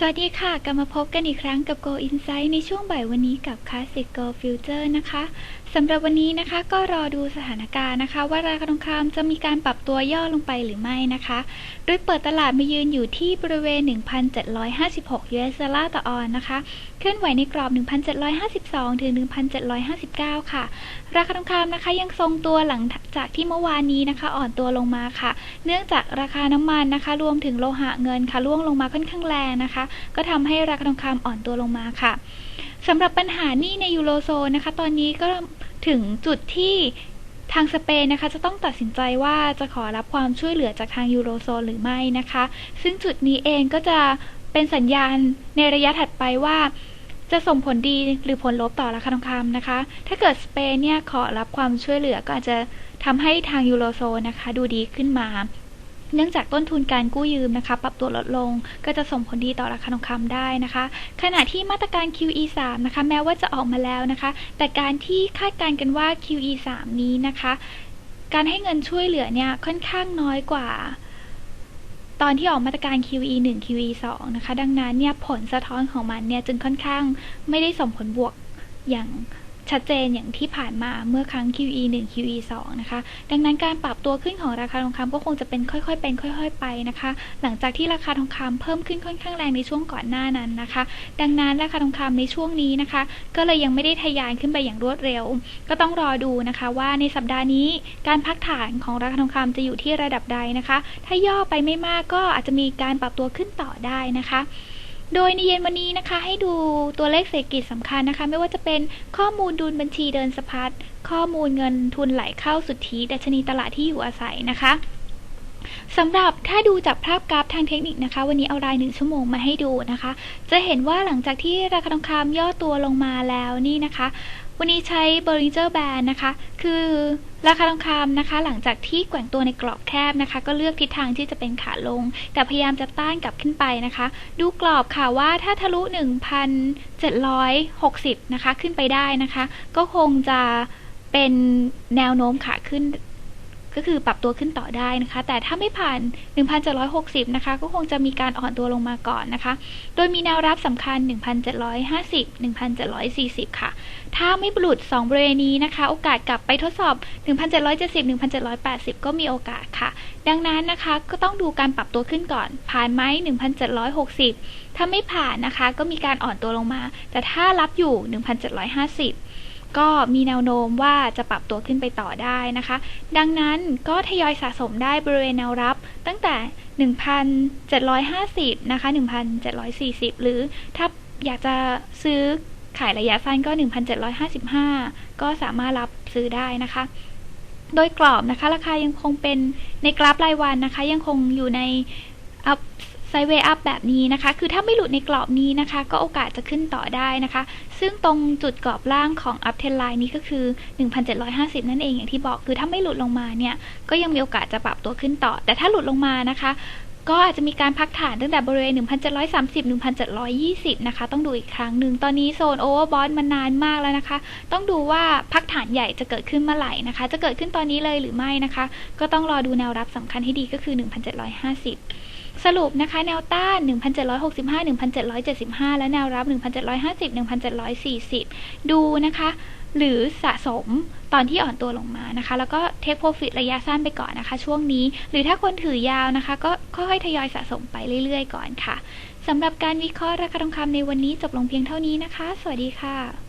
สวัสดีค่ะ กลับมาพบกันอีกครั้งกับ Go Insight ในช่วงบ่ายวันนี้กับ Classic Go Future นะคะสำหรับวันนี้นะคะก็รอดูสถานการณ์นะคะ ว่าราคาทองคำจะมีการปรับตัวย่อลงไปหรือไม่นะคะ โดยเปิดตลาดมายืนอยู่ที่บริเวณ 1,756 US ดอลลาร์ต่อออนนะคะ เคลื่อนไหวในกรอบ 1,752 ถึง 1,759 ค่ะ ราคาทองคำนะคะยังทรงตัวหลังจากที่เมื่อวานนี้นะคะ อ่อนตัวลงมาค่ะ เนื่องจากราคาน้ำมันนะคะ รวมถึงโลหะเงินค่ะร่วงลงมาค่อนข้างแรงนะคะ ก็ทำให้ราคาทองคำอ่อนตัวลงมาค่ะ สำหรับปัญหานี้ในยูโรโซนนะคะ ตอนนี้ก็ถึงจุดที่ทางสเปนนะคะจะต้องตัดสินใจว่าจะขอรับความช่วยเหลือจากทางยูโรโซนหรือไม่นะคะ ซึ่งจุดนี้เองก็จะเป็นสัญญาณในระยะถัดไปว่า จะส่งผลดีหรือผลลบต่อราคาทองคำนะคะ ถ้าเกิดสเปนเนี่ยขอรับความช่วยเหลือก็อาจจะทำให้ทางยูโรโซนนะคะ ดูดีขึ้นมา เนื่องจากต้นทุนการกู้ยืมนะคะ ปรับตัวลดลง ก็จะส่งผลดีต่อราคาทองคำได้นะคะ ขณะที่มาตรการ QE 3นะคะ แม้ว่าจะออกมาแล้วนะคะ แต่การที่คาดการณ์กันว่า QE 3นี้นะคะ การให้เงินช่วยเหลือเนี่ยค่อนข้างน้อยกว่าตอนที่ออกมาตรการ QE 1 QE 2นะคะ ดังนั้นเนี่ยผลสะท้อนของมันเนี่ยจึงค่อนข้างไม่ได้ส่งผลบวกอย่าง ชัดเจนอย่างที่ผ่านมาเมื่อครั้ง QE 1 QE 2นะคะ ดังนั้นการปรับตัวขึ้นของราคาทองคำก็คงจะเป็นค่อยๆ เป็นค่อย ๆ ไปนะคะ หลังจากที่ราคาทองคำเพิ่มขึ้นค่อนข้างแรงในช่วงก่อนหน้านั้นนะคะ ดังนั้นราคาทองคำในช่วงนี้นะคะ ก็เลยยังไม่ได้ทะยานขึ้นไปอย่างรวดเร็ว ก็ต้องรอดูนะคะว่าในสัปดาห์นี้การพักฐานของราคาทองคำจะอยู่ที่ระดับใดนะคะ ถ้าย่อไปไม่มากก็อาจจะมีการปรับตัวขึ้นต่อได้นะคะ โดยในเย็นวันนี้นะคะ ให้ดูตัวเลขเศรษฐกิจสำคัญนะคะ ไม่ว่าจะเป็นข้อมูลดุลบัญชีเดินสะพัดข้อมูลเงินทุนไหลเข้าสุทธิดัชนีตลาดที่อยู่อาศัยนะคะ สำหรับถ้าดูจากภาพกราฟทางเทคนิคนะคะ วันนี้เอารายหนึ่งชั่วโมงมาให้ดูนะคะ จะเห็นว่าหลังจากที่ราคาทองคำย่อตัวลงมาแล้วนี่นะคะ วันนี้ใช้ Bollinger Band นะคะ คือราคาทองคำนะคะ หลังจากที่แกว่งตัวในกรอบแคบนะคะ ก็เลือกทิศทางที่จะเป็นขาลง แต่พยายามจะต้านกลับขึ้นไปนะคะ ดูกรอบค่ะว่าถ้าทะลุ 1,760 นะคะ ขึ้นไปได้นะคะ ก็คงจะเป็นแนวโน้มขาขึ้น ก็คือปรับตัวขึ้นต่อได้นะคะ แต่ถ้าไม่ผ่าน 1,760 นะคะ ก็คงจะมีการอ่อนตัวลงมาก่อนนะคะ โดยมีแนวรับสำคัญ 1,750 1,740 ค่ะ ถ้าไม่บลุด 2 บริเวณนี้นะคะ โอกาสกลับไปทดสอบ 1,770 1,780 ก็มีโอกาสค่ะ ดังนั้นนะคะ ก็ต้องดูการปรับตัวขึ้นก่อน ผ่านไหม1,760 ถ้าไม่ผ่านนะคะ ก็มีการอ่อนตัวลงมา แต่ถ้ารับอยู่ 1,750 ก็มีแนวโน้มว่าจะปรับตัวขึ้นไปต่อได้นะคะ ดังนั้นก็ทยอยสะสมได้บริเวณแนวรับตั้งแต่ 1,750 นะคะ 1,740 หรือถ้าอยากจะซื้อขายระยะสั้นก็ 1,755 ก็สามารถรับซื้อได้นะคะ โดยกรอบนะคะ ราคายังคงเป็นในกราฟรายวันนะคะ ยังคงอยู่ใน ไซเวอัพแบบนี้นะคะ คือถ้าไม่หลุดในกรอบนี้นะคะ ก็โอกาสจะขึ้นต่อได้นะคะ ซึ่งตรงจุดกรอบล่างของอัพเทนไลน์นี้ก็คือ 1,750 นั่นเองอย่างที่บอกคือถ้าไม่หลุดลงมาเนี่ย ก็ยังมีโอกาสจะปรับตัวขึ้นต่อ แต่ถ้าหลุดลงมานะคะก็อาจจะมีการพักฐานตั้งแต่บริเวณ 1,730 1,720 นะคะ ต้องดูอีกครั้งหนึ่ง ตอนนี้โซนโอเวอร์บอทมันนานมากแล้วนะคะ ต้องดูว่าพักฐานใหญ่จะเกิดขึ้นเมื่อไหร่นะคะ จะเกิดขึ้นตอนนี้เลยหรือไม่นะคะ ก็ต้องรอดูแนวรับสำคัญให้ดีก็คือ 1,750 สรุปนะคะแนวต้าน 1,765 1,775 และแนวรับ 1,750 1,740 ดูนะคะ หรือสะสมตอนที่อ่อนตัวลงมานะคะ แล้วก็เทคโปรฟิตระยะสั้นไปก่อนนะคะ ช่วงนี้ หรือถ้าคนถือยาวนะคะ ก็ค่อยๆทยอยสะสมไปเรื่อยๆ ก่อนค่ะสำหรับการวิเคราะห์ราคาทองคำในวันนี้จบลงเพียงเท่านี้นะคะ สวัสดีค่ะ